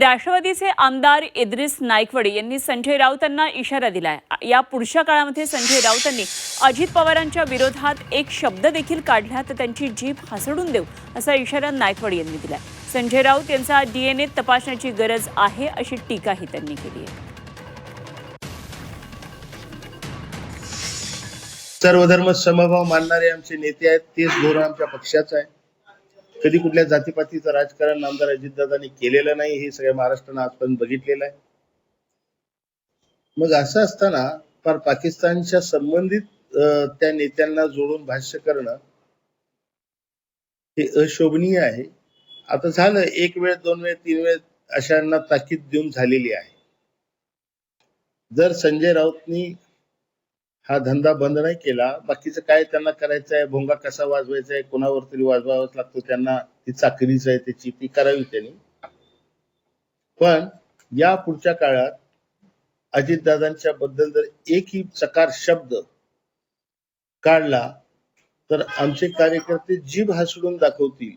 राष्ट्रवादीचे आमदार इद्रिस नायकवडी यांनी संजय राऊतांना इशारा दिलाय. या पुढच्या काळामध्ये संजय राऊतांनी अजित पवारांच्या विरोधात एक शब्द देखील काढला तर त्यांची जीभ हसडून देऊ असा इशारा नायकवडे यांनी दिलाय. संजय राऊत यांचा डीएनए तपासण्याची गरज आहे अशी टीकाही त्यांनी केली आहे. सर्व धर्म समभाव मानणारे आमचे नेते आहेत तेच धोरण आमच्या पक्षाचं आहे. कधी कुठल्या जातीपातीचं राजकारण आमदार अजितदादांनी केलेलं नाही हे सगळ्या महाराष्ट्रानं आजपर्यंत बघितलेलं आहे. मग असं असताना फार पाकिस्तानच्या संबंधित त्या नेत्यांना जोडून भाष्य करणं हे अशोभनीय आहे. आता झालं एक वेळ दोन वेळ तीन वेळ अशांना ताकीद देऊन झालेली आहे. जर संजय राऊतनी हा धंदा बंद नाही केला. बाकीचं काय त्यांना करायचं आहे भोंगा कसा वाजवायचा आहे कोणावर तरी वाजवावाच लागतो. त्यांना ती चाकरीच आहे त्याची ती करावी त्यांनी. पण या पुढच्या काळात अजितदादांच्या बद्दल जर एकही चकार शब्द काढला तर आमचे कार्यकर्ते जीभ हसडून दाखवतील.